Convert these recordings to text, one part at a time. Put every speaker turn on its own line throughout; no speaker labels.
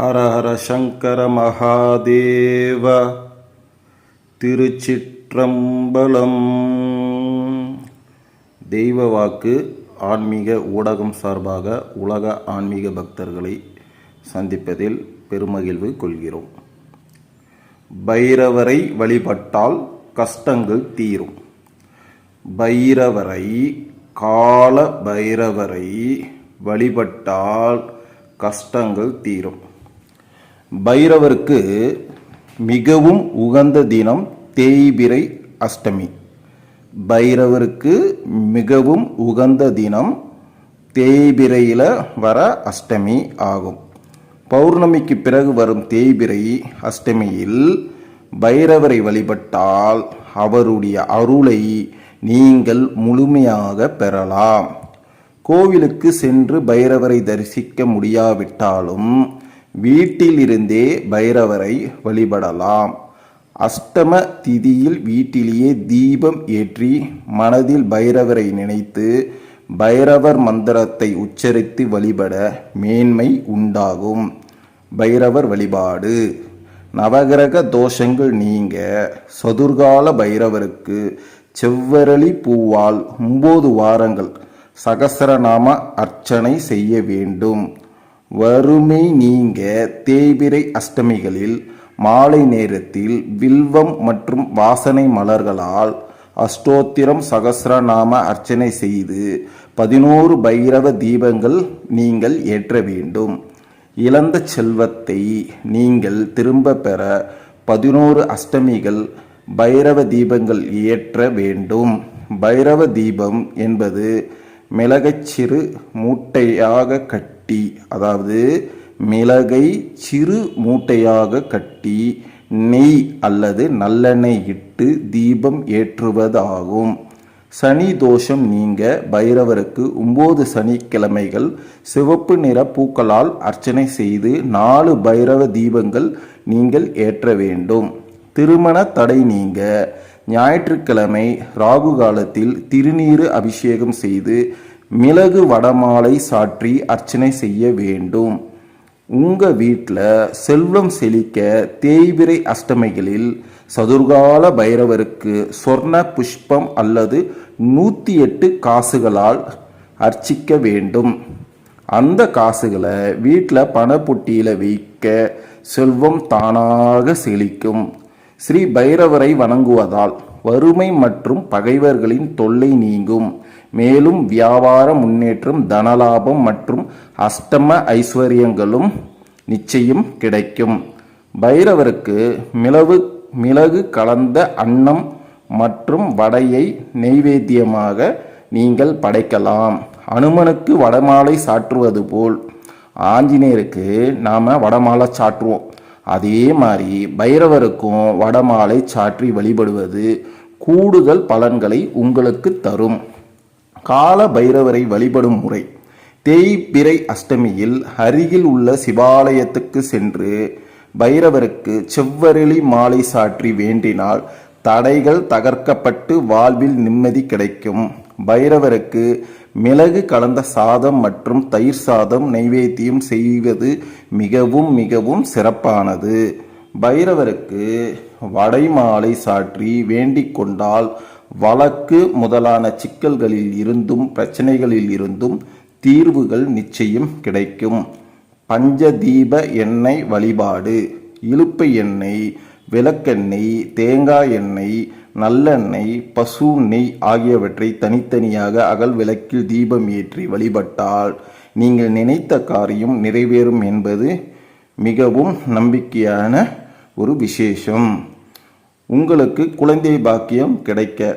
ஹர ஹர சங்கர மகாதேவ திருச்சிற்றம்பலம். தெய்வ வாக்கு ஆன்மீக ஊடகம் சார்பாக உலக ஆன்மீக பக்தர்களை சந்திப்பதில் பெருமகிழ்வு கொள்கிறோம். பைரவரை வழிபட்டால் கஷ்டங்கள் தீரும். பைரவரை கால பைரவரை வழிபட்டால் கஷ்டங்கள் தீரும். பைரவருக்கு மிகவும் உகந்த தினம் தேய்பிரை அஷ்டமி. பைரவருக்கு மிகவும் உகந்த தினம் தேய்பிரையில் வர அஷ்டமி ஆகும். பௌர்ணமிக்கு பிறகு வரும் தேய்பிரை அஷ்டமியில் பைரவரை வழிபட்டால் அவருடைய அருளை நீங்கள் முழுமையாக பெறலாம். கோவிலுக்கு சென்று பைரவரை தரிசிக்க முடியாவிட்டாலும் வீட்டிலிருந்தே பைரவரை வழிபடலாம். அஷ்டம திதியில் வீட்டிலேயே தீபம் ஏற்றி மனதில் பைரவரை நினைத்து பைரவர் மந்திரத்தை உச்சரித்து வழிபட மேன்மை உண்டாகும். பைரவர் வழிபாடு. நவகிரக தோஷங்கள் நீங்க. சதுர்கால பைரவருக்கு செவ்வரளி பூவால் ஒம்பது வாரங்கள் சகசரநாம அர்ச்சனை செய்ய வேண்டும். வறுமை நீங்க தேய்பிரை அஷ்டமிகளில் மாலை நேரத்தில் வில்வம் மற்றும் வாசனை மலர்களால் அஷ்டோத்திரம் சகசிரநாம அர்ச்சனை செய்து பதினோரு பைரவ தீபங்கள் நீங்கள் ஏற்ற வேண்டும். இழந்த செல்வத்தை நீங்கள் திரும்ப பெற பதினோரு அஷ்டமிகள் பைரவ தீபங்கள் ஏற்ற வேண்டும். பைரவ தீபம் என்பது மிளகச்சிறு மூட்டையாக கட்டி அதாவது மிளகை சிறு மூட்டையாக கட்டி நெய் அல்லது நல்லெண்ணெய் இட்டு தீபம் ஏற்றுவதாகும். சனி தோஷம் நீங்க பைரவருக்கு ஒம்பது சனிக்கிழமைகள் சிவப்பு நிற பூக்களால் அர்ச்சனை செய்து நாலு பைரவ தீபங்கள் நீங்கள் ஏற்ற வேண்டும். திருமண தடை நீங்க. ஞாயிற்றுக்கிழமை ராகு காலத்தில் திருநீறு அபிஷேகம் செய்து மிளகு வடமாலை சாற்றி அர்ச்சனை செய்ய வேண்டும். உங்கள் வீட்டில் செல்வம் செழிக்க தேய்பிரை அஷ்டமிகளில் சதுர்கால பைரவருக்கு சொர்ண புஷ்பம் அல்லது நூற்றி எட்டு காசுகளால் அர்ச்சிக்க வேண்டும். அந்த காசுகளை வீட்டில் பணப்பொட்டியில் வைக்க செல்வம் தானாக செழிக்கும். ஸ்ரீ பைரவரை வணங்குவதால் வறுமை மற்றும் பகைவர்களின் தொல்லை நீங்கும். மேலும் வியாபார முன்னேற்றம் தனலாபம் மற்றும் அஷ்டம ஐஸ்வர்யங்களும் நிச்சயம் கிடைக்கும். பைரவருக்கு மிளவு மிளகு கலந்த அன்னம் மற்றும் வடையை நெய்வேத்தியமாக நீங்கள் படைக்கலாம். அனுமனுக்கு வடமாலை சாற்றுவது போல். ஆஞ்சநேயருக்கு நாம் வடமாலை சாற்றுவோம். அதே மாதிரி பைரவருக்கும் வடமாலை சாற்றி வழிபடுவது கூடுதல் பலன்களை உங்களுக்கு தரும். கால பைரவரை வழிபடும் முறை. தேய்பிரை அஷ்டமியில் அருகில் உள்ள சிவாலயத்துக்கு சென்று பைரவருக்கு செவ்வரளி மாலை சாற்றி வேண்டினால் தடைகள் தகர்க்கப்பட்டு வாழ்வில் நிம்மதி கிடைக்கும். பைரவருக்கு மிளகு கலந்த சாதம் மற்றும் தயிர் சாதம் நைவேத்தியம் செய்வது மிகவும் மிகவும் சிறப்பானது. பைரவருக்கு வடை மாலை சாற்றி வேண்டிக் கொண்டால் வழக்கு முதலான சிக்கல்களில் இருந்தும் பிரச்சனைகளில் இருந்தும் தீர்வுகள் நிச்சயம் கிடைக்கும். பஞ்சதீப எண்ணெய் வழிபாடு இழுப்பை எண்ணெய் விளக்கெண்ணெய் தேங்காய் எண்ணெய் நல்லெண்ணெய் பசு நெய் ஆகியவற்றை தனித்தனியாக அகல் விளக்கில் தீபம் ஏற்றி வழிபட்டால் நீங்கள் நினைத்த காரியம் நிறைவேறும் என்பது மிகவும் நம்பிக்கையான ஒரு விசேஷம். உங்களுக்கு குழந்தை பாக்கியம் கிடைக்க.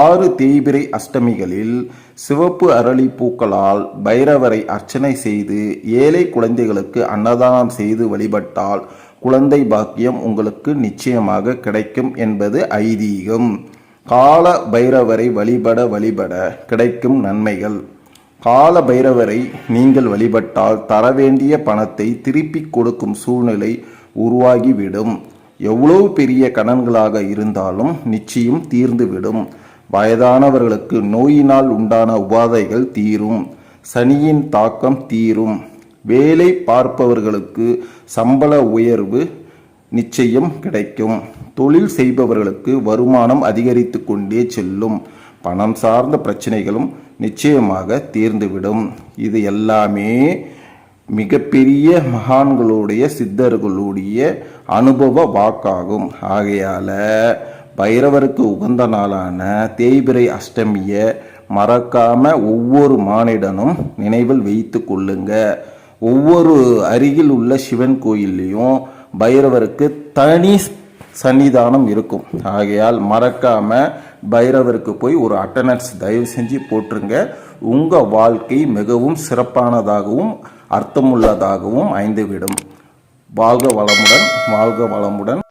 ஆறு தேய்பிரை அஷ்டமிகளில் சிவப்பு அரளி பூக்களால் பைரவரை அர்ச்சனை செய்து ஏழை குழந்தைகளுக்கு அன்னதானம் செய்து வழிபட்டால் குழந்தை பாக்கியம் உங்களுக்கு நிச்சயமாக கிடைக்கும் என்பது ஐதீகம். கால பைரவரை வழிபட வழிபட கிடைக்கும் நன்மைகள். கால பைரவரை நீங்கள் வழிபட்டால் தர வேண்டிய பணத்தை திருப்பிக் கொடுக்கும் சூழ்நிலை உருவாகிவிடும். எவ்வளவு பெரிய கடன்களாக இருந்தாலும் நிச்சயம் தீர்ந்துவிடும். வயதானவர்களுக்கு நோயினால் உண்டான உபாதைகள் தீரும். சனியின் தாக்கம் தீரும். வேலை பார்ப்பவர்களுக்கு சம்பள உயர்வு நிச்சயம் கிடைக்கும். தொழில் செய்பவர்களுக்கு வருமானம் அதிகரித்து கொண்டே செல்லும். பணம் சார்ந்த பிரச்சனைகளும் நிச்சயமாக தீர்ந்துவிடும். இது எல்லாமே மிகப்பெரிய மகான்களுடைய சித்தர்களுடைய அனுபவ வாக்காகும். ஆகையால் பைரவருக்கு உகந்த நாளான தேய்பிரை அஷ்டமியை மறக்காம ஒவ்வொரு மானிடனும் நினைவில் வைத்து கொள்ளுங்க. ஒவ்வொரு அருகில் உள்ள சிவன் கோயில்லையும் பைரவருக்கு தனி சன்னிதானம் இருக்கும். ஆகையால் மறக்காம பைரவருக்கு போய் ஒரு அட்டனன்ஸ் தயவு செஞ்சு போட்டுருங்க உங்கள் வாழ்க்கை மிகவும் சிறப்பானதாகவும் அர்த்தமுள்ளதாகவும் அமைந்துவிடும் வாழ்க வளமுடன் வாழ்க வளமுடன்.